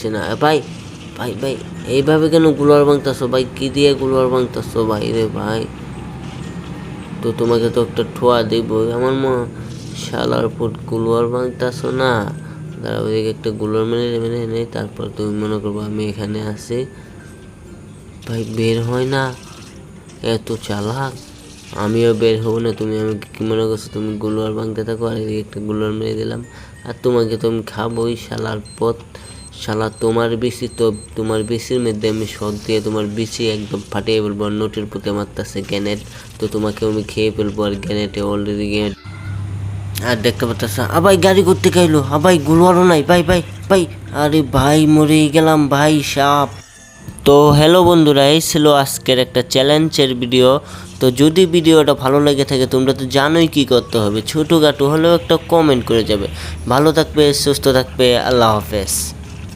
পাচ্ছি না। ভাই ভাই ভাই, এইভাবে কেন ভাই দিয়ে ভাই রে ভাই? তো তোমাকে তো একটা ঠোয়া আমার মা শালার ফুট না। ওইদিকে একটা মেরে মেরে নেই তারপর তুমি মনে করব আমি এখানে আছি। ভাই, বের হয় না। এত চালাক। আমিও বের হব না। তুমি আমাকে কি মনে করছ? তুমি গুলোয়ার ভাঙতে থাকো, আর এদিকে একটা গুলোয়ার মেরে দিলাম। আর তোমাকে তো আমি খাবোই শালার পথ। শালা, তোমার বেশি তো, তোমার বেশির মধ্যে আমি শখ দিয়ে তোমার বেশি একদম ফাটিয়ে ফেলব আর নোটের পুঁতে মারতেছে গ্যানেট। তো তোমাকে আমি খেয়ে ফেলব আর গ্যানেটে অলরেডি গ্যানেট। আর দেখতে পাচ্ছ, আবাই গাড়ি করতে গাইলো আবাই গুলোয়ারও নাই ভাই ভাই ভাই আরে ভাই মরে গেলাম, ভাই, সাপ। তো হ্যালো বন্ধুরা, এই ছিল আজকের একটা চ্যালেঞ্জের ভিডিও তো যদি ভিডিওটা ভালো লেগে থাকে, তোমরা তো জানোই কি করতে হবে। ছোটোখাটো হলেও একটা কমেন্ট করে যাবে। ভালো থাকবে, সুস্থ থাকবে, আল্লাহ হাফেজ।